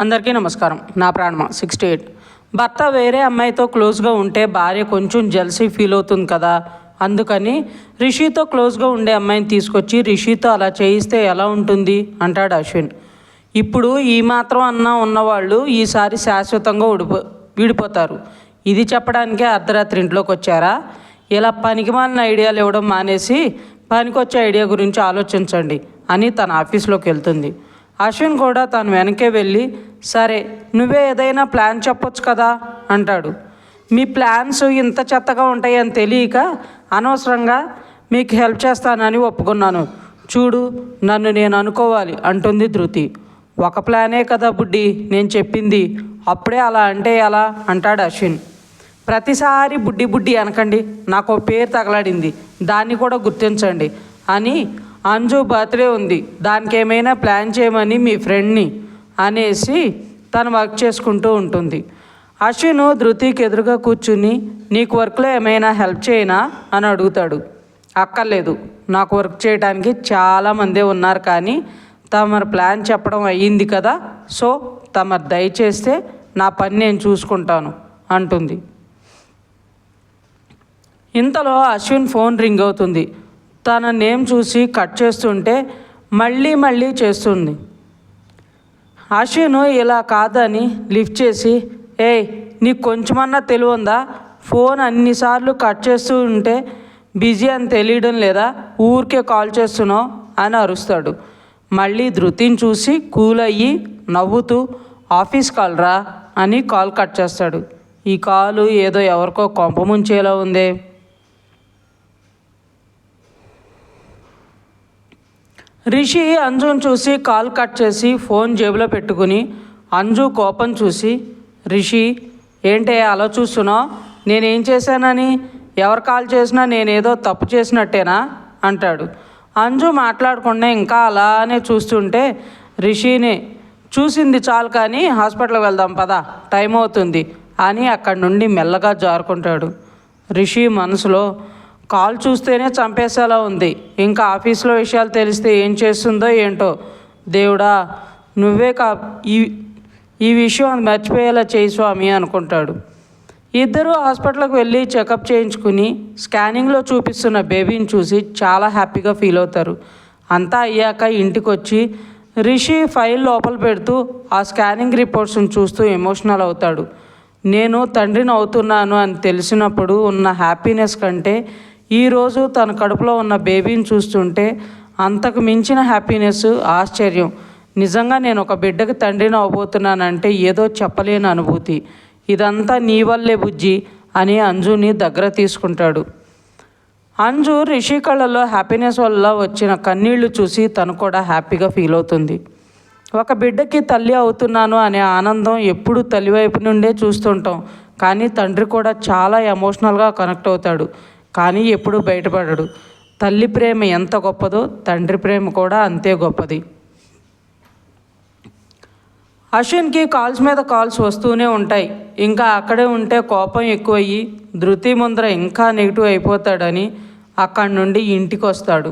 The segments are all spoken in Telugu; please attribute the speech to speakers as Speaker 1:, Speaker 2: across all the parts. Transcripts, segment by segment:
Speaker 1: అందరికీ నమస్కారం. నా ప్రాణమ? Sixty eight. భర్త వేరే అమ్మాయితో క్లోజ్గా ఉంటే భార్య కొంచెం జెల్సీ ఫీల్ అవుతుంది కదా. అందుకని రిషితో క్లోజ్గా ఉండే అమ్మాయిని తీసుకొచ్చి రిషితో అలా చేయిస్తే ఎలా ఉంటుంది? అంటాడు అశ్విన్. ఇప్పుడు ఈ మాత్రం అన్నా ఉన్నవాళ్ళు ఈసారి శాశ్వతంగా ఉడిపో విడిపోతారు. ఇది చెప్పడానికే అర్ధరాత్రి ఇంట్లోకి వచ్చారా? ఇలా పనికిమాలిన ఐడియాలు ఇవ్వడం మానేసి పనికొచ్చే ఐడియా గురించి ఆలోచించండి అని తన ఆఫీస్లోకి వెళ్తుంది. అశ్విన్ కూడా తను వెనకే వెళ్ళి సరే నువ్వే ఏదైనా ప్లాన్ చెప్పొచ్చు కదా అంటాడు. మీ ప్లాన్స్ ఇంత చెత్తగా ఉంటాయని తెలియక అనవసరంగా మీకు హెల్ప్ చేస్తానని ఒప్పుకున్నాను. చూడు నన్ను నేను అనుకోవాలి అంటుంది ధృతి. ఒక ప్లానే కదా బుడ్డి నేను చెప్పింది. అప్పుడే అలా అంటే ఎలా? అంటాడు అశ్విన్. ప్రతిసారి బుడ్డి బుడ్డి అనకండి నాకు పేరు తగలాడింది. దాన్ని కూడా గుర్తించండి అని అంజు బర్త్డే ఉంది. దానికి ఏమైనా ప్లాన్ చేయమని మీ ఫ్రెండ్ని అనేసి తను వర్క్ చేసుకుంటూ ఉంటుంది. అశ్విన్ ధృతికి ఎదురుగా కూర్చుని నీకు వర్క్లో ఏమైనా హెల్ప్ చేయనా? అని అడుగుతాడు. అక్కర్లేదు. నాకు వర్క్ చేయడానికి చాలామందే ఉన్నారు కానీ తమరు ప్లాన్ చెప్పడం అయ్యింది కదా. సో తమరు దయచేస్తే నా పని నేను చూసుకుంటాను అంటుంది. ఇంతలో అశ్విన్ ఫోన్ రింగ్ అవుతుంది. తన నేమ్ చూసి కట్ చేస్తుంటే మళ్ళీ మళ్ళీ చేస్తుంది. అశ్విను ఇలా కాదని లిఫ్ట్ చేసి ఏయ్ నీకు కొంచెమన్నా తెలివుందా? ఫోన్ అన్నిసార్లు కట్ చేస్తూ ఉంటే బిజీ అని తెలియడం లేదా? ఊరికే కాల్ చేస్తున్నావు? అని అరుస్తాడు. మళ్ళీ ధృతిని చూసి కూల్ అయ్యి నవ్వుతూ ఆఫీస్ కాల్ రా అని కాల్ కట్ చేస్తాడు. ఈ కాలు ఏదో ఎవరికో కొంప ముంచేలా ఉందే. రిషి అంజుని చూసి కాల్ కట్ చేసి ఫోన్ జేబులో పెట్టుకుని అంజు కోపం చూసి రిషి ఏంటే అలా చూస్తున్నావు? నేనేం చేశానని? ఎవరు కాల్ చేసినా నేనేదో తప్పు చేసినట్టేనా? అంటాడు. అంజు మాట్లాడకుండా ఇంకా అలానే చూస్తుంటే రిషిని చూసింది చాలు కానీ హాస్పిటల్కి వెళ్దాం పదా టైం అవుతుంది అని అక్కడి నుండి మెల్లగా జారుకుంటాడు. రిషి మనసులో కాల్ చూస్తేనే చంపేసేలా ఉంది. ఇంకా ఆఫీస్లో విషయాలు తెలిస్తే ఏం చేస్తుందో ఏంటో. దేవుడా నువ్వే కా ఈ ఈ విషయం మర్చిపోయేలా చేయి స్వామి అనుకుంటాడు. ఇద్దరు హాస్పిటల్కి వెళ్ళి చెకప్ చేయించుకుని స్కానింగ్లో చూపిస్తున్న బేబీని చూసి చాలా హ్యాపీగా ఫీల్ అవుతారు. అంతా అయ్యాక ఇంటికి వచ్చి రిషి ఫైల్ లోపల పెడుతూ ఆ స్కానింగ్ రిపోర్ట్స్ని చూస్తూ ఎమోషనల్ అవుతాడు. నేను తండ్రిని అవుతున్నాను అని తెలిసినప్పుడు ఉన్న హ్యాపీనెస్ కంటే ఈరోజు తన కడుపులో ఉన్న బేబీని చూస్తుంటే అంతకు మించిన హ్యాపీనెస్ ఆశ్చర్యం. నిజంగా నేను ఒక బిడ్డకి తండ్రిని అవబోతున్నానంటే ఏదో చెప్పలేని అనుభూతి. ఇదంతా నీ వల్లే బుజ్జి అని అంజుని దగ్గర తీసుకుంటాడు. అంజు రిషి కళ్ళలో హ్యాపీనెస్ వల్ల వచ్చిన కన్నీళ్ళు చూసి తను కూడా హ్యాపీగా ఫీల్ అవుతుంది. ఒక బిడ్డకి తల్లి అవుతున్నాను అనే ఆనందం ఎప్పుడు తల్లి వైపు నుండే చూస్తుంటాం. కానీ తండ్రి కూడా చాలా ఎమోషనల్గా కనెక్ట్ అవుతాడు. కానీ ఎప్పుడు బయటపడడు. తల్లి ప్రేమ ఎంత గొప్పదో తండ్రి ప్రేమ కూడా అంతే గొప్పది. అశ్విన్కి కాల్స్ మీద కాల్స్ వస్తూనే ఉంటాయి. ఇంకా అక్కడే ఉంటే కోపం ఎక్కువయ్యి ధృతి ముందర ఇంకా నెగిటివ్ అయిపోతాడని అక్కడి నుండి ఇంటికి వస్తాడు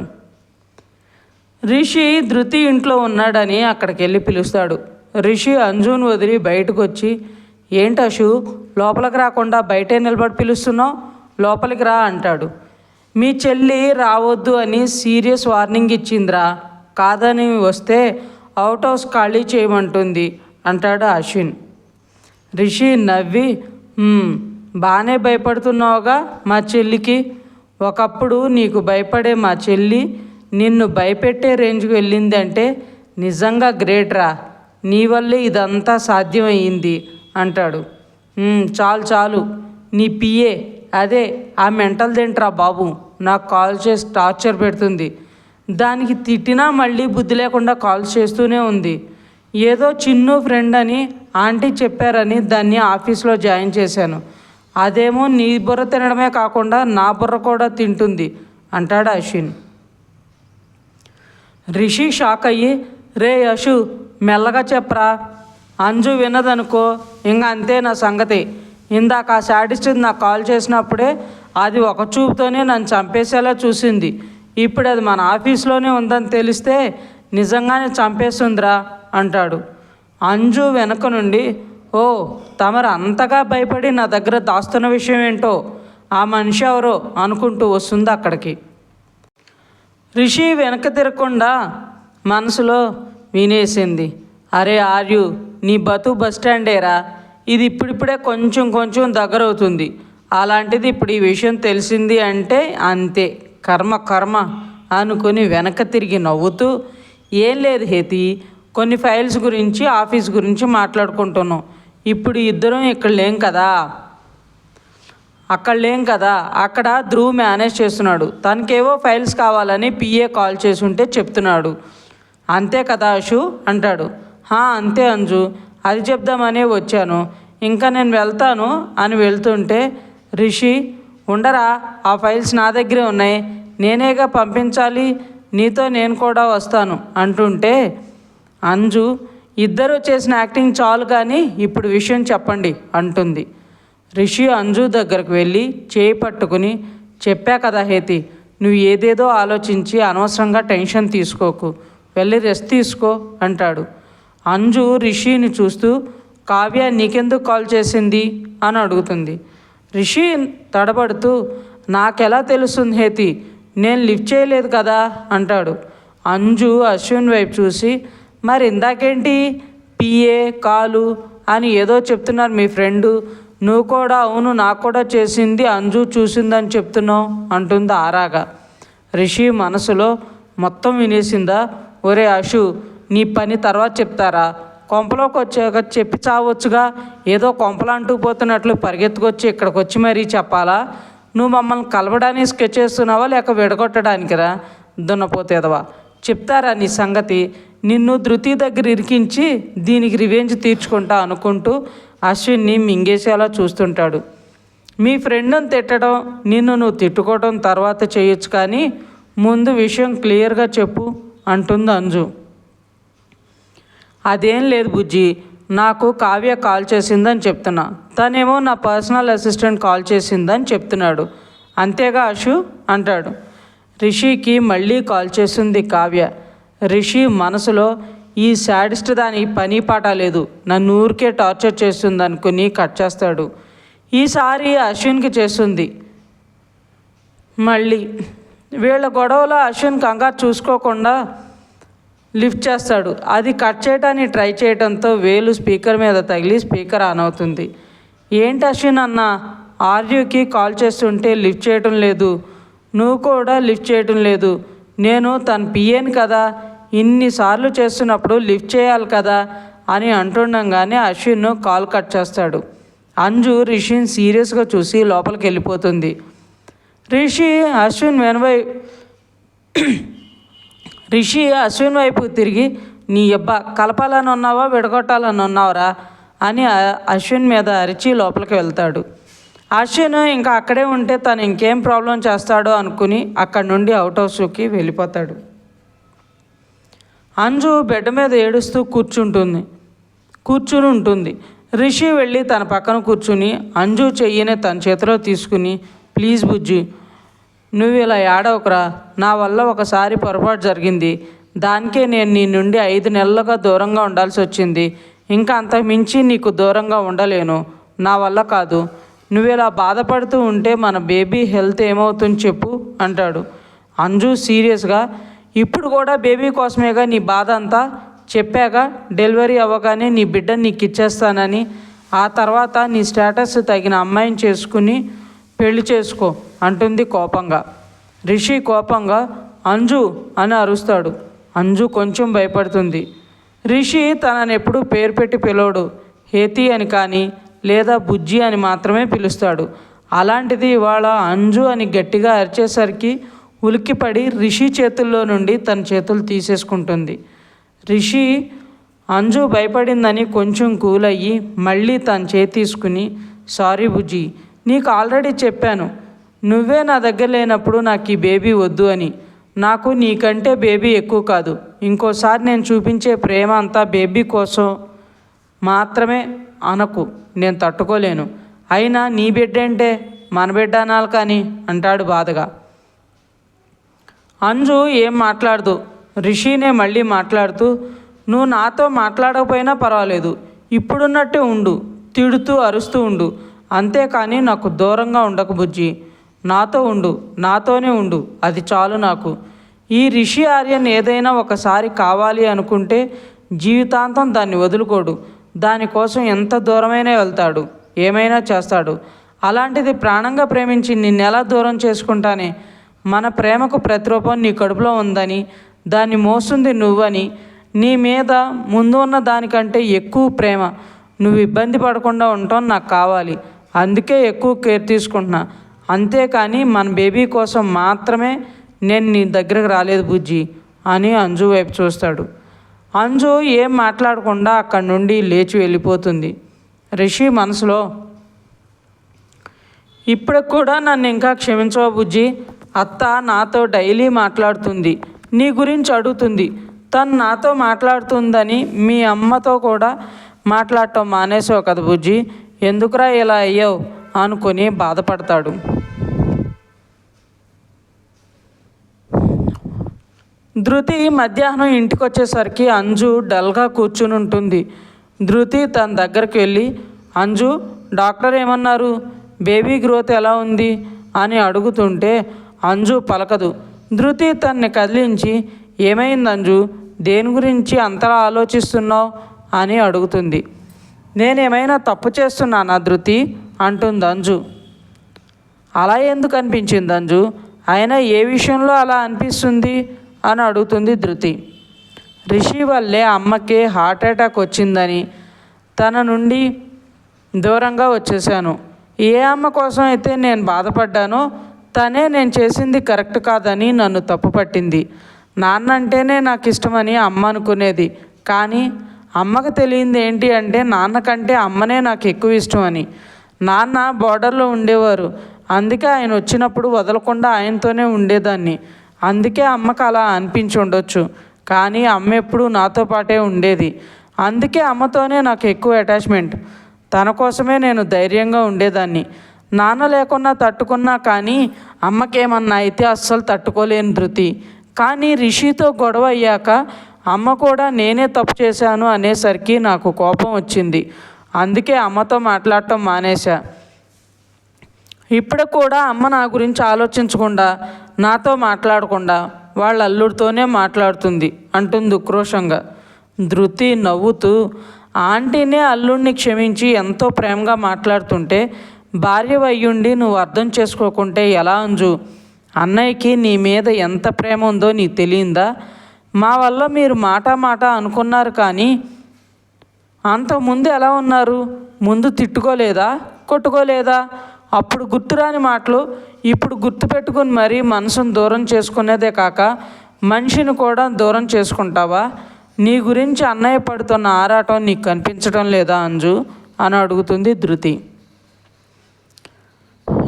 Speaker 1: రిషి ధృతి ఇంట్లో ఉన్నాడని అక్కడికి వెళ్ళి పిలుస్తాడు. రిషి అంజున్ వదిలి బయటకు వచ్చి ఏంటి అశు లోపలికి రాకుండా బయటే నిలబడి పిలుస్తున్నావు? లోపలికి రా అంటాడు. మీ చెల్లి రావద్దు అని సీరియస్ వార్నింగ్ ఇచ్చిందిరా. కాదని వస్తే అవుట్ హౌస్ ఖాళీ చేయమంటుంది అంటాడు అశ్విన్. రిషి నవ్వి బాగానే భయపడుతున్నావుగా మా చెల్లికి. ఒకప్పుడు నీకు భయపడే మా చెల్లి నిన్ను భయపెట్టే రేంజ్కి వెళ్ళింది అంటే నిజంగా గ్రేట్ రా. నీ వల్లే ఇదంతా సాధ్యమయ్యింది అంటాడు. చాలు చాలు. నీ పిఏ అదే ఆ మెంటల్ తింట్రా బాబు? నాకు కాల్ చేసి టార్చర్ పెడుతుంది. దానికి తిట్టినా మళ్ళీ బుద్ధి లేకుండా కాల్ చేస్తూనే ఉంది. ఏదో చిన్ను ఫ్రెండ్ అని ఆంటీ చెప్పారని దాన్ని ఆఫీస్లో జాయిన్ చేశాను. అదేమో నీ బుర్ర తినడమే కాకుండా నా బుర్ర కూడా తింటుంది అంటాడు అశ్విన్. రిషి షాక్ అయ్యి రే యశు మెల్లగా చెప్పరా. అంజు వినదనుకో ఇంక అంతే నా సంగతి. ఇందాక ఆ శాడిస్ట్ నాకు కాల్ చేసినప్పుడే అది ఒక చూపుతోనే నన్ను చంపేసేలా చూసింది. ఇప్పుడు అది మన ఆఫీస్లోనే ఉందని తెలిస్తే నిజంగానే చంపేస్తుందిరా అంటాడు. అంజు వెనక నుండి ఓ తమరు అంతగా భయపడి నా దగ్గర దాస్తున్న విషయం ఏంటో? ఆ మనిషి ఎవరో? అనుకుంటూ వస్తుంది అక్కడికి. రిషి వెనక తిరగకుండా మనసులో వినేసింది అరే ఆర్యు నీ బతు బస్ స్టాండేరా ఇది ఇప్పుడిప్పుడే కొంచెం కొంచెం దగ్గర అవుతుంది అలాంటిది ఇప్పుడు ఈ విషయం తెలిసింది అంటే అంతే. కర్మ కర్మ అనుకుని వెనక తిరిగి నవ్వుతూ ఏం లేదు హేతి కొన్ని ఫైల్స్ గురించి ఆఫీస్ గురించి మాట్లాడుకుంటున్నాం. ఇప్పుడు ఇద్దరం ఇక్కడ లేం కదా? అక్కడ లేం కదా? అక్కడ ధ్రువ్ మేనేజ్ చేస్తున్నాడు. తనకేవో ఫైల్స్ కావాలని పిఏ కాల్ చేసి ఉంటే చెప్తున్నాడు. అంతే కదా అషు అంటాడు. హా అంతే అంజు. అది చెప్దామనే వచ్చాను. ఇంకా నేను వెళ్తాను అని వెళ్తుంటే రిషి ఉండరా ఆ ఫైల్స్ నా దగ్గరే ఉన్నాయి. నేనేగా పంపించాలి? నీతో నేను కూడా వస్తాను అంటుంటే అంజు ఇద్దరు చేసిన యాక్టింగ్ చాలు కానీ ఇప్పుడు విషయం చెప్పండి అంటుంది. రిషి అంజు దగ్గరకు వెళ్ళి చేయి పట్టుకుని చెప్పా కదా హేతి నువ్వు ఏదేదో ఆలోచించి అనవసరంగా టెన్షన్ తీసుకోకు. వెళ్ళి రెస్ట్ తీసుకో అంటాడు. అంజు రిషిని చూస్తూ కావ్య నీకెందుకు కాల్ చేసింది? అని అడుగుతుంది. రిషి తడబడుతూ నాకెలా తెలుస్తుంది హేతి? నేను లిఫ్ట్ చేయలేదు కదా? అంటాడు. అంజు అశ్విన్ వైపు చూసి మరి ఇందాకేంటి? పిఏ కాలు అని ఏదో చెప్తున్నారు మీ ఫ్రెండు. నువ్వు కూడా అవును నాకు కూడా చేసింది అంజు చూసిందని చెప్తున్నావు అంటుంది ఆరాగా. రిషి మనసులో మొత్తం వినేసిందా? ఒరే అషు నీ పని తర్వాత చెప్తారా? కొంపలోకి వచ్చాక చెప్పి చావచ్చుగా. ఏదో కొంపలు అంటూ పోతున్నట్లు పరిగెత్తుకొచ్చి ఇక్కడికి వచ్చి మరీ చెప్పాలా? నువ్వు మమ్మల్ని కలవడానికి స్కెచ్ చేస్తున్నావా లేక విడగొట్టడానికిరా? దున్నపోతేదవా చెప్తారా నీ సంగతి? నిన్ను ధృతి దగ్గర ఇరికించి దీనికి రివెంజ్ తీర్చుకుంటా అనుకుంటూ అశ్విన్ని మింగేసేలా చూస్తుంటాడు. మీ ఫ్రెండ్ని తిట్టడం నిన్ను నువ్వు తిట్టుకోవడం తర్వాత చేయొచ్చు కానీ ముందు విషయం క్లియర్గా చెప్పు అంటుంది అంజు. అదేం లేదు బుజ్జి. నాకు కావ్య కాల్ చేసిందని చెప్తున్నా. తనేమో నా పర్సనల్ అసిస్టెంట్ కాల్ చేసిందని చెప్తున్నాడు. అంతేగా అషు అంటాడు. రిషికి మళ్ళీ కాల్ చేసింది కావ్య. రిషి మనసులో ఈ శాడిస్ట్ దాని పని పాట లేదు. నన్ను ఊరికే టార్చర్ చేస్తుంది అనుకుని కట్ చేస్తాడు. ఈసారి అశ్విన్కి చేస్తుంది. మళ్ళీ వీళ్ళ గొడవలో అశ్విన్ కంగారు చూసుకోకుండా లిఫ్ట్ చేస్తాడు. అది కట్ చేయడానికి ట్రై చేయడంతో వేలు స్పీకర్ మీద తగిలి స్పీకర్ ఆన్ అవుతుంది. ఏంటి అశ్విన్ అన్న? ఆర్యూకి కాల్ చేస్తుంటే లిఫ్ట్ చేయటం లేదు. నువ్వు కూడా లిఫ్ట్ చేయటం లేదు. నేను తన పిఏని కదా. ఇన్నిసార్లు చేస్తున్నప్పుడు లిఫ్ట్ చేయాలి కదా అని అంటుండగానే అశ్విన్ కాల్ కట్ చేస్తాడు. అంజు రిషిని సీరియస్గా చూసి లోపలికి వెళ్ళిపోతుంది. రిషి అశ్విన్ వెనవై రిషి అశ్విన్ వైపు తిరిగి నీ అబ్బా కలపాలని ఉన్నావా విడగొట్టాలని ఉన్నావరా? అని అశ్విన్ మీద అరిచి లోపలికి వెళ్తాడు. అశ్విన్ ఇంకా అక్కడే ఉంటే తను ఇంకేం ప్రాబ్లం చేస్తాడో అనుకుని అక్కడి నుండి అవుట్ హౌస్కి వెళ్ళిపోతాడు. అంజు బెడ్ మీద ఏడుస్తూ కూర్చుంటుంది. కూర్చుని ఉంటుంది. రిషి వెళ్ళి తన పక్కన కూర్చుని అంజు చెయ్యిని తన చేతిలో తీసుకుని ప్లీజ్ బుజ్జి నువ్వు ఇలా ఏడవకురా. నా వల్ల ఒకసారి పొరపాటు జరిగింది. దానికే నేను నీ నుండి ఐదు నెలలుగా దూరంగా ఉండాల్సి వచ్చింది. ఇంకా అంత మించి నీకు దూరంగా ఉండలేను. నా వల్ల కాదు. నువ్వు ఇలా బాధపడుతూ ఉంటే మన బేబీ హెల్త్ ఏమవుతుంది చెప్పు అంటాడు. అంజు సీరియస్గా ఇప్పుడు కూడా బేబీ కోసమేగా నీ బాధ అంతా? చెప్పాక డెలివరీ అవ్వగానే నీ బిడ్డని నీకు ఇచ్చేస్తానని ఆ తర్వాత నీ స్టేటస్ తగిన అమ్మాయిని చేసుకుని పెళ్ళి చేసుకో. అంటుంది కోపంగా. రిషి కోపంగా అంజు అని అరుస్తాడు. అంజు కొంచెం భయపడుతుంది. రిషి తనని ఎప్పుడూ పేరు పెట్టి పిలవడు. హేతి అని కానీ లేదా బుజ్జి అని మాత్రమే పిలుస్తాడు. అలాంటిది ఇవాళ అంజు అని గట్టిగా అరిచేసరికి ఉలిక్కిపడి రిషి చేతుల్లో నుండి తన చేతులు తీసేసుకుంటుంది. రిషి అంజు భయపడిందని కొంచెం కూల్ అయ్యి మళ్ళీ తన చేతి తీసుకుని సారీ బుజ్జి నీకు ఆల్రెడీ చెప్పాను. నువ్వే నా దగ్గర లేనప్పుడు నాకు ఈ బేబీ వద్దు అని. నాకు నీకంటే బేబీ ఎక్కువ కాదు. ఇంకోసారి నేను చూపించే ప్రేమ అంతా బేబీ కోసం మాత్రమే అనకు. నేను తట్టుకోలేను. అయినా నీ బిడ్డ అంటే మన బిడ్డ అనాలి కానీ అంటాడు బాధగా. అంజు ఏం మాట్లాడదు. రిషినే మళ్ళీ మాట్లాడుతూ నువ్వు నాతో మాట్లాడకపోయినా పర్వాలేదు. ఇప్పుడున్నట్టే ఉండు. తిడుతూ అరుస్తూ ఉండు. అంతేకాని నాకు దూరంగా ఉండకు బుజ్జి. నాతో ఉండు నాతోనే ఉండు అది చాలు నాకు. ఈ రిషి ఆర్యన్ ఏదైనా ఒకసారి కావాలి అనుకుంటే జీవితాంతం దాన్ని వదులుకోడు. దానికోసం ఎంత దూరమైనా వెళ్తాడు ఏమైనా చేస్తాడు. అలాంటిది ప్రాణంగా ప్రేమించి నిన్నెలా దూరం చేసుకుంటానే? మన ప్రేమకు ప్రతిరూపం నీ కడుపులో ఉందని దాన్ని మోస్తుంది నువ్వని నీ మీద ముందు ఉన్న దానికంటే ఎక్కువ ప్రేమ. నువ్వు ఇబ్బంది పడకుండా ఉండటం నాకు కావాలి. అందుకే ఎక్కువ కేర్ తీసుకుంటున్నా. అంతేకాని మన బేబీ కోసం మాత్రమే నేను నీ దగ్గరకు రాలేదు బుజ్జి అని అంజు వైపు చూస్తాడు. అంజు ఏం మాట్లాడకుండా అక్కడి నుండి లేచి వెళ్ళిపోతుంది. రిషి మనసులో ఇప్పుడు కూడా నన్ను ఇంకా క్షమించవ బుజ్జి? అత్త నాతో డైలీ మాట్లాడుతుంది. నీ గురించి అడుగుతుంది. తను నాతో మాట్లాడుతుందని మీ అమ్మతో కూడా మాట్లాడటం మానేసావు కదా బుజ్జి? ఎందుకురా ఇలా అయ్యావు? అనుకొని బాధపడతాడు. ధృతి మధ్యాహ్నం ఇంటికి వచ్చేసరికి అంజు డల్గా కూర్చుని ఉంటుంది. ధృతి తన దగ్గరికి వెళ్ళి అంజు డాక్టర్ ఏమన్నారు? బేబీ గ్రోత్ ఎలా ఉంది? అని అడుగుతుంటే అంజు పలకదు. ధృతి తన్ని కదిలించి ఏమైంది అంజు? దేని గురించి అంతలా ఆలోచిస్తున్నావు? అని అడుగుతుంది. నేనేమైనా తప్పు చేస్తున్నానా ధృతి? అంటుంది అంజు. అలా ఎందుకు అనిపించింది అంజు? అయినా ఏ విషయంలో అలా అనిపిస్తుంది? అని అడుగుతుంది ధృతి. రిషి వల్లే అమ్మకి హార్ట్ అటాక్ వచ్చిందని తన నుండి దూరంగా వచ్చేసాను ఏ అమ్మ కోసం అయితే నేను బాధపడ్డానో తనే నేను చేసింది కరెక్ట్ కాదని నన్ను తప్పుపట్టింది నాన్న అంటేనే నాకు ఇష్టమని అమ్మ అనుకునేది. కానీ అమ్మకు తెలియంది ఏంటి అంటే నాన్నకంటే అమ్మనే నాకు ఎక్కువ ఇష్టం అని నాన్న బోర్డర్లో ఉండేవారు. అందుకే ఆయన వచ్చినప్పుడు వదలకుండా ఆయనతోనే ఉండేదాన్ని. అందుకే అమ్మకు అలా అనిపించి ఉండొచ్చు. కానీ అమ్మ ఎప్పుడు నాతో పాటే ఉండేది. అందుకే అమ్మతోనే నాకు ఎక్కువ అటాచ్మెంట్ తన కోసమే నేను ధైర్యంగా ఉండేదాన్ని. నాన్న లేకున్నా తట్టుకున్నా కానీ అమ్మకేమన్నా అయితే అస్సలు తట్టుకోలేని ధృతి. కానీ రిషితో గొడవ అయ్యాక అమ్మ కూడా నేనే తప్పు చేశాను అనేసరికి నాకు కోపం వచ్చింది. అందుకే అమ్మతో మాట్లాడటం మానేశా. ఇప్పుడు కూడా అమ్మ నా గురించి ఆలోచించకుండా నాతో మాట్లాడకుండా వాళ్ళ అల్లుడితోనే మాట్లాడుతుంది అంటుంది ఉక్రోషంగా. ధృతి నవ్వుతూ ఆంటీనే అల్లుడిని క్షమించి ఎంతో ప్రేమగా మాట్లాడుతుంటే భార్య అయ్యుండి నువ్వు అర్థం చేసుకోకుంటే ఎలా అంజు? అన్నయ్యకి నీ మీద ఎంత ప్రేమ ఉందో నీకు తెలియందా? మా వల్ల మీరు మాట మాట అనుకున్నారు కానీ అంతకుముందు ఎలా ఉన్నారు? ముందు తిట్టుకోలేదా? కొట్టుకోలేదా? అప్పుడు గుర్తురాని మాటలు ఇప్పుడు గుర్తుపెట్టుకుని మరీ మనసును దూరం చేసుకునేదే కాక మనిషిని కూడా దూరం చేసుకుంటావా? నీ గురించి అన్నయ్య పడుతున్న ఆరాటం నీకు కనిపించడం లేదా అంజు? అని అడుగుతుంది ధృతి.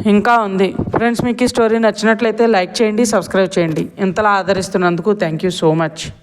Speaker 1: ఇంకా ఉంది. ఫ్రెండ్స్ మీకు ఈ స్టోరీ నచ్చినట్లయితే లైక్ చేయండి సబ్స్క్రైబ్ చేయండి. ఇంతలా ఆదరిస్తున్నందుకు థ్యాంక్ యూ సో మచ్.